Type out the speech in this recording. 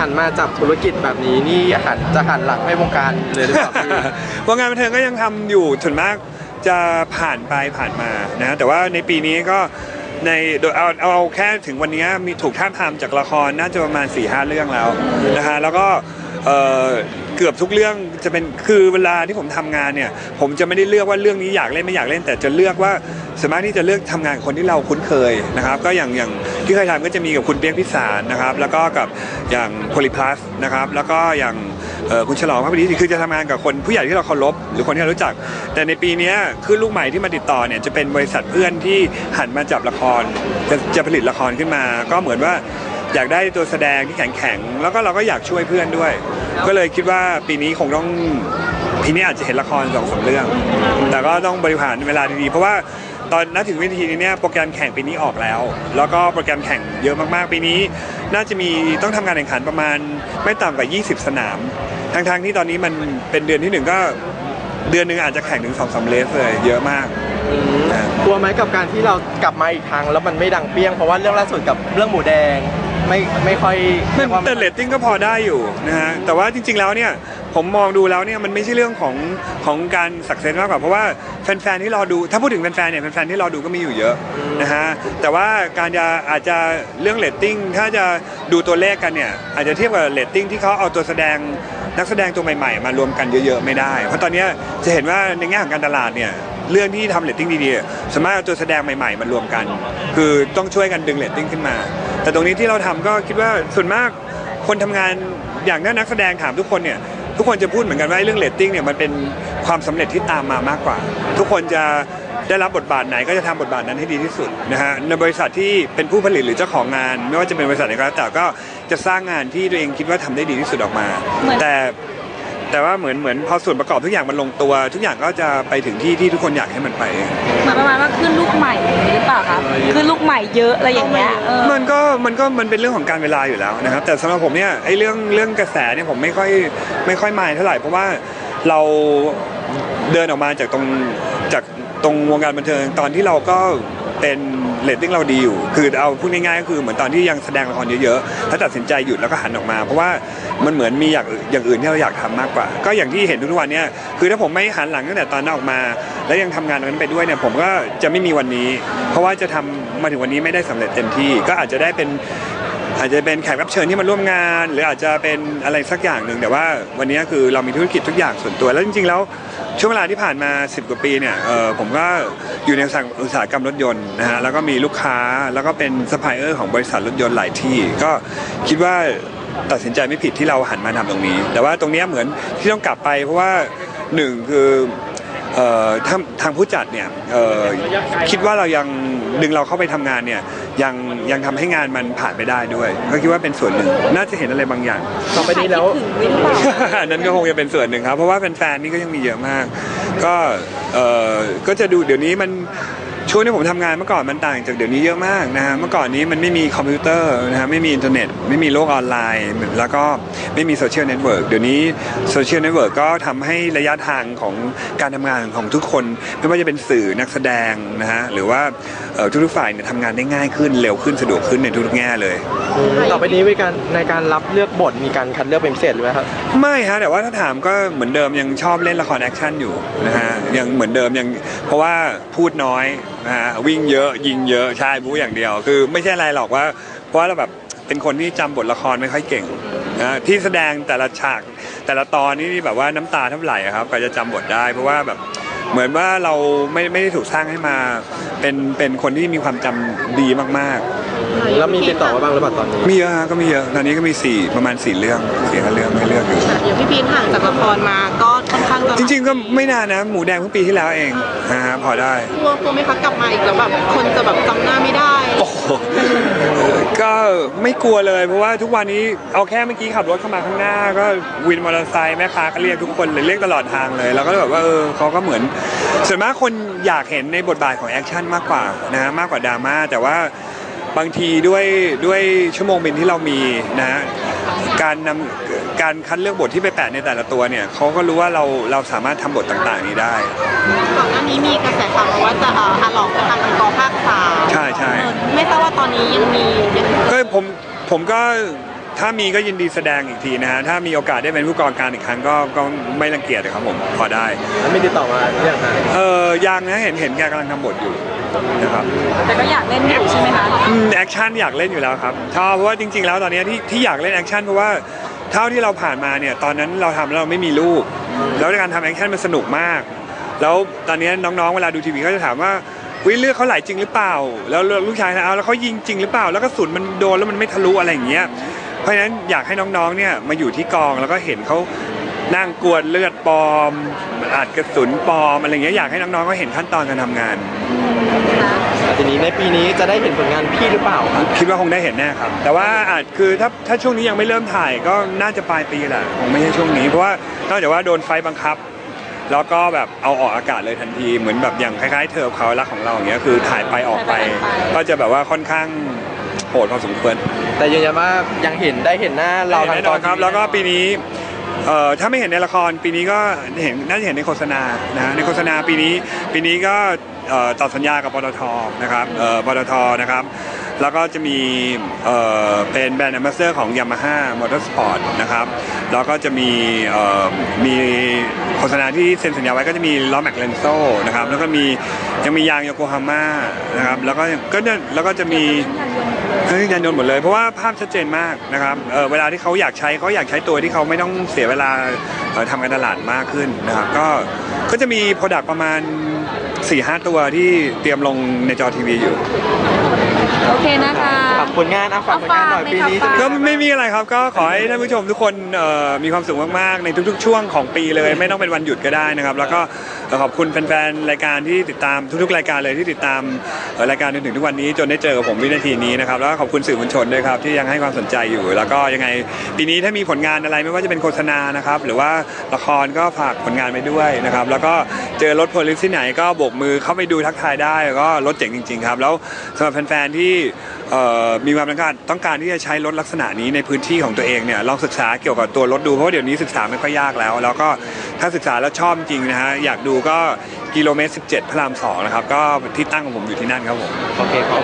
หันมาจับธุรกิจแบบนี้นี่หันจะหันหลังให้วงการเลยหรือเปล่าพี่ วงการบันเทิงก็ยังทำอยู่ส่วนมากจะผ่านไปผ่านมานะแต่ว่าในปีนี้ก็ในโดยเอาเอาแค่ถึงวันนี้มีถูกท้าบทามจากละครน่าจะประมาณ4ี่ห้าเรื่องแล้วนะฮะแล้วก็ เอ่อเกือบทุกเรื่องจะเป็นคือเวลาที่ผมทำงานเนี่ย ผมจะไม่ได้เลือกว่าเรื่องนี้อยากเล่นไม่อยากเล่น แต่จะเลือกว่าสามารถที่จะเลือกทำงานกับคนที่เราคุ้นเคยนะครับ ก็อย่างอย่างที่เคยทำก็จะมีกับคุณเปียกพิสารนะครับ แล้วก็กับอย่างโพลิพลัสนะครับแล้วก็อย่างเอ่อคุณฉลองพระพิธีคือจะทำงานกับคนผู้ใหญ่ที่เราเคารพหรือคนที่เรารู้จัก แต่ในปีเนี้ยคือลูกใหม่ที่มาติดต่อเนี่ยจะเป็นบริษัทเพื่อนที่หันมาจับละครจะจะผลิตละครขึ้นมา ก็เหมือนว่า อยากได้ตัวแสดงที่แข็งแข็งแล้วก็เราก็อยากช่วยเพื่อนด้วย ก็เลยคิดว่าปีนี้คงต้องปีนี้อาจจะเห็นละครสองสามเรื่อง แต่ก็ต้องบริหารเวลาดีๆ เพราะว่าตอนนัถึงวิธีนี้เนี่ยโปรแกรมแข่งปีนี้ออกแล้ว แล้วก็โปรแกรมแข่งเยอะมากๆ ปีนี้ น่าจะมีต้องทำงานแข่งขันประมาณไม่ต่ำกว่า 20 สนาม ทั้งๆที่ตอนนี้มันเป็นเดือนที่หนึ่งก็เดือนหนึ่งอาจจะแข่งถึงสองสามเลสเลยเยอะมากกลัวไหมกับการที่เรากลับมาอีกครั้งแล้วมันไม่ดังเปี้ยงเพราะว่าเรื่องล่าสุดกับเรื่องหมูแดง ไม่ไม่ค่อยมันเรียกว่าแต่เรตติ้งก็พอได้อยู่นะฮะแต่ว่าจริง ๆแล้วเนี่ยผมมองดูแล้วเนี่ยมันไม่ใช่เรื่องของของการสักเซนมากกว่าเพราะว่าแฟนๆที่รอดู ถ้าพูดถึงแฟนๆเนี่ยแฟนๆที่รอดูก็มีอยู่เยอะนะฮะแต่ว่าการจะอาจจะเรื่องเรตติ้งถ้าจะดูตัวเลขกันเนี่ยอาจจะเทียบกับเรตติ้งที่เขาเอาตัวแสดงนักแสดงตัวใหม่ๆ มารวมกันเยอะๆไม่ได้ เพราะตอนเนี้ยจะเห็นว่าในแง่ของการตลาดเนี่ย เรื่องที่ทำเรตติ้งดีๆสามารถเอาตัวแสดงใหม่ๆมารวมกัน คือต้องช่วยกันดึงเรตติ้งขึ้นมา แต่ตรงนี้ที่เราทำก็คิดว่าส่วนมากคนทำงานอย่างนั้นนักแสดงถามทุกคนเนี่ยทุกคนจะพูดเหมือนกันว่าเรื่องเรตติ้งเนี่ยมันเป็นความสำเร็จที่ตามมามากกว่า ทุกคนจะได้รับบทบาทไหนก็จะทำบทบาทนั้นให้ดีที่สุดนะฮะในบริษัทที่เป็นผู้ผลิตหรือเจ้าของงาน ไม่ว่าจะเป็นบริษัทไหนก็แล้วแต่ก็จะสร้างงานที่ตัวเองคิดว่าทำได้ดีที่สุดออกมาเหมือนแต่ แต่ว่าเหมือนเหมือนพอส่วนประกอบทุกอย่างมันลงตัว ทุกอย่างก็จะไปถึงที่ที่ทุกคนอยากให้มันไป เหมือนประมาณว่าขึ้นลูกใหม่อย่างนี้หรือเปล่าคะขึ้นลูกใหม่เยอะอะไรอย่างเงี้ยเออมันก็มันก็มันเป็นเรื่องของการเวลาอยู่แล้วนะครับ แต่สำหรับผมเนี่ยไอ้เรื่องเรื่องกระแสเนี่ยผมไม่ค่อยไม่ค่อยมายเท่าไหร่เพราะว่าเราเดินออกมาจากตรงจากตรงวงการบันเทิงตอนที่เราก็ เป็นเรตติ้งเราดีอยู่ คือเอาพูดง่ายๆก็คือเหมือนตอนที่ยังแสดงละครเยอะๆถ้าตัดสินใจหยุดแล้วก็หันออกมา เพราะว่ามันเหมือนมีอย่างอื่นอย่างอื่นที่เราอยากทำมากกว่า ก็อย่างที่เห็นทุกวันเนี่ยคือถ้าผมไม่หันหลังตั้งแต่ตอนนั้นออกมา แล้วยังทำงานตรงนั้นไปด้วยเนี่ยผมก็จะไม่มีวันนี้ เพราะว่าจะทำมาถึงวันนี้ไม่ได้สำเร็จเต็มที่ ก็อาจจะได้เป็น อาจจะเป็นแขกรับเชิญที่มาร่วมงาน หรืออาจจะเป็นอะไรสักอย่างหนึ่งแต่ว่าวันนี้คือเรามีธุรกิจทุกอย่างส่วนตัว แล้วจริงๆแล้วช่วงเวลาที่ผ่านมา 10 กว่าปีเนี่ยผมก็อยู่ในอุตสาหกรรมรถยนต์นะฮะแล้วก็มีลูกค้าแล้วก็เป็นซัพพลายเออร์ของบริษัทรถยนต์หลายที่ ก็คิดว่าตัดสินใจไม่ผิดที่เราหันมาทำตรงนี้ แต่ว่าตรงนี้เหมือนที่ต้องกลับไปเพราะว่าหนึ่งคือ ทางทางผู้จัดเนี่ยเอ่อคิดว่าเรายังดึงเราเข้าไปทำงานเนี่ยยังยังทำให้งานมันผ่านไปได้ด้วยก็คิดว่าเป็นส่วนหนึ่งน่าจะเห็นอะไรบางอย่างต่อไปนี้แล้วถึงวิหรือเปล่าอันนั้นก็คงจะเป็นส่วนหนึ่งครับเพราะว่าแฟนๆนี่ก็ยังมีเยอะมาก ก็เอ่อก็จะดูเดี๋ยวนี้มัน ช่วงที่ผมทำงานเมื่อก่อนมันต่างจากเดี๋ยวนี้เยอะมากนะฮะเมื่อก่อนนี้มันไม่มีคอมพิวเตอร์นะฮะไม่มีอินเทอร์เน็ต ไม่มีโลกออนไลน์ แล้วก็ไม่มีโซเชียลเน็ตเวิร์กเดี๋ยวนี้โซเชียลเน็ตเวิร์กก็ทำให้ระยะทางของการทำงานของทุกคน ไม่ว่าจะเป็นสื่อนักแสดงนะฮะหรือว่าเอ่อทุกๆฝ่ายเนี่ยทำงานได้ง่ายขึ้นเร็วขึ้นสะดวกขึ้นในทุกๆแง่เลยต่อไปนี้ในการในการรับเลือกบทมีการคัดเลือกเป็นพิเศษหรือไหมครับไม่ฮะแต่ว่าถ้าถามก็เหมือนเดิมยังชอบเล่นละครแอคชั่นอยู่นะฮะยังเหมือนเดิมยังเพราะว่าพูดน้อยนะฮะวิ่งเยอะยิงเยอะใช่บู๊อย่างเดียว คือไม่ใช่อะไรหรอกว่าเพราะว่าเราแบบเป็นคนที่จำบทละครไม่ค่อยเก่งนะที่แสดงแต่ละฉากแต่ละตอนนี่แบบว่าน้ำตาเท่าไหลอะครับก็จะจำบทได้เพราะว่าแบบ เหมือนว่าเราไม่ไม่ได้ถูกสร้างให้มา เป็นเป็นคนที่มีความจำดีมากๆแล้วมีติดต่อมาบ้างหรือเปล่าตอนนี้มีเยอะฮะก็มีเยอะตอนนี้ก็มีสี่ประมาณสี่เรื่องสี่ห้าเรื่องให้เลือกอยู่ อย่างพี่พีทห่างจากละครมาก็ค่อนข้างจะจริง ๆ ก็ไม่นานนะ หมูแดงเพิ่งปีที่แล้วเองนะฮะพอได้ กลัวกลัวไหมคะกลับมาอีกแล้วแบบคนจะแบบจำหน้าไม่ได้ โอ้โหก็ ไม่กลัวเลยเพราะว่าทุกวันนี้เอาแค่เมื่อกี้ขับรถเข้ามาข้างหน้า ก็วินมอเตอร์ไซค์แม่ค้าก็เรียกทุกคนเลยเรียกตลอดทางเลย แล้วก็แบบว่าเออเขาก็เหมือน ส่วนมากคนอยากเห็นในบทบาทของแอคชั่นมากกว่านะมากกว่าดราม่าแต่ว่าบางทีด้วยด้วยชั่วโมงบินที่เรามีนะฮะการนำการคัดเลือกบทที่ไปแปะในแต่ละตัวเนี่ยเขาก็รู้ว่าเราเราสามารถทำบทต่างๆนี้ได้ ก่อนหน้านี้มีกระแส ผมผมก็ถ้ามีก็ยินดีแสดงอีกทีนะฮะ ถ้ามีโอกาสได้เป็นผู้กองการอีกครั้งก็ก็ไม่รังเกียจนะครับผมพอได้ แล้วไม่ติดต่อมาเรื่องไหนเออยังนะเห็นเห็นแกกำลังทำบทอยู่นะครับแต่ก็อยากเล่นอยู่ใช่ไหมคะอืมแอคชั่นอยากเล่นอยู่แล้วครับชอบเพราะว่าจริง ๆ แล้วตอนเนี้ยที่ที่อยากเล่นแอคชั่นเพราะว่าเท่าที่เราผ่านมาเนี่ยตอนนั้นเราทำแล้วเราไม่มีลูก แล้วในการทำแอคชั่นมันสนุกมาก แล้วตอนเนี้ยน้องๆเวลาดูทีวีก็จะถามว่า วิเลือดเขาไหลจริงหรือเปล่า แล้วลูกชายถามเอาแล้วเขายิงจริงหรือเปล่า แล้วก็สุนมันโดนแล้วมันไม่ทะลุอะไรอย่างเงี้ยเพราะฉะนั้นอยากให้น้องๆเนี่ยมาอยู่ที่กองแล้วก็เห็นเขานั่งกวนเลือดปลอมอัดกระสุนปลอมอะไรอย่างเงี้ยอยากให้น้องๆเขาเห็นขั้นตอนการทำงาน ทีนี้ในปีนี้จะได้เห็นผลงานพี่หรือเปล่าครับคิดว่าคงได้เห็นแน่ครับ แต่ว่าอาจคือถ้าถ้าช่วงนี้ยังไม่เริ่มถ่ายก็น่าจะปลายปีแหละคงไม่ใช่ช่วงนี้เพราะว่านอกจากว่าโดนไฟบังคับ แล้วก็แบบเอาออกอากาศเลยทันทีเหมือนแบบอย่างคล้ายๆ เธอเขารักของเราอย่างเงี้ยคือถ่ายไปออกไป ก็จะแบบว่าค่อนข้างโหดพอสมควรแต่ยืนยันว่ายังเห็นได้เห็นหน้าเราทางแน่นอนครับ แล้วก็ปีนี้เอ่อถ้าไม่เห็นในละครปีนี้ก็เห็นน่าจะเห็นในโฆษณานะฮะในโฆษณาปีนี้ปีนี้ก็เอ่อต่อสัญญากับปตทนะครับเอ่อปตทนะครับ แล้วก็จะมีเอ่อเป็นแบรนด์แอมบาสเดอร์ของ Yamaha Motorsport นะครับแล้วก็จะมีเอ่อมีโฆษณาที่เซ็นสัญญาไว้ก็จะมีล้อแม็กเลนโซนะครับแล้วก็มียังมียางโยโกฮาม่านะครับแล้วก็ก็เนี่ยแล้วก็จะมีเครื่องยนยนต์หมดเลยเพราะว่าภาพชัดเจนมากนะครับเอ่อเวลาที่เขาอยากใช้เขาอยากใช้ตัวที่เขาไม่ต้องเสียเวลาเอ่อทำการตลาดมากขึ้นนะครับก็ก็จะมีโปรดักต์ประมาณ4-5 ตัวที่เตรียมลงในจอทีวีอยู่ โอเคนะคะ ผลงานอะฝากผลงานหน่อยเอาฝากปีนี้เลยค่ะก็ไม่มีอะไรครับก็ขอให้ท่านผู้ชมทุกคนเอ่อมีความสุขมากๆ ในทุกๆ ช่วงของปีเลย ไม่ต้องเป็นวันหยุดก็ได้นะครับ แล้วก็ขอบคุณแฟนๆรายการที่ติดตามทุกๆ รายการเลยที่ติดตามเอ่อรายการจนถึงทุกวันนี้จนได้เจอกับผมวินาทีนี้นะครับแล้วก็ขอบคุณสื่อมวลชนด้วยครับที่ยังให้ความสนใจอยู่ แล้วก็ยังไงปีนี้ถ้ามีผลงานอะไรไม่ว่าจะเป็นโฆษณานะครับหรือว่าละครก็ฝากผลงานไปด้วยนะครับแล้วก็เจอรถโพลิสที่ไหนก็โบกมือเข้าไปดูทักทายได้แล้วก็รถเจ๋งจริงๆครับแล้วสำหรับแฟนๆที่เอ่อ มีความต้องการต้องการที่จะใช้รถลักษณะนี้ในพื้นที่ของตัวเองเนี่ยลองศึกษาเกี่ยวกับตัวรถดูเพราะเดี๋ยวนี้ศึกษาไม่ค่อยยากแล้ว แล้วก็ถ้าศึกษาแล้วชอบจริงนะฮะอยากดูก็กิโลเมตร 17 พระราม2นะครับก็ที่ตั้งของผมอยู่ที่นั่นครับผมโอเคครับ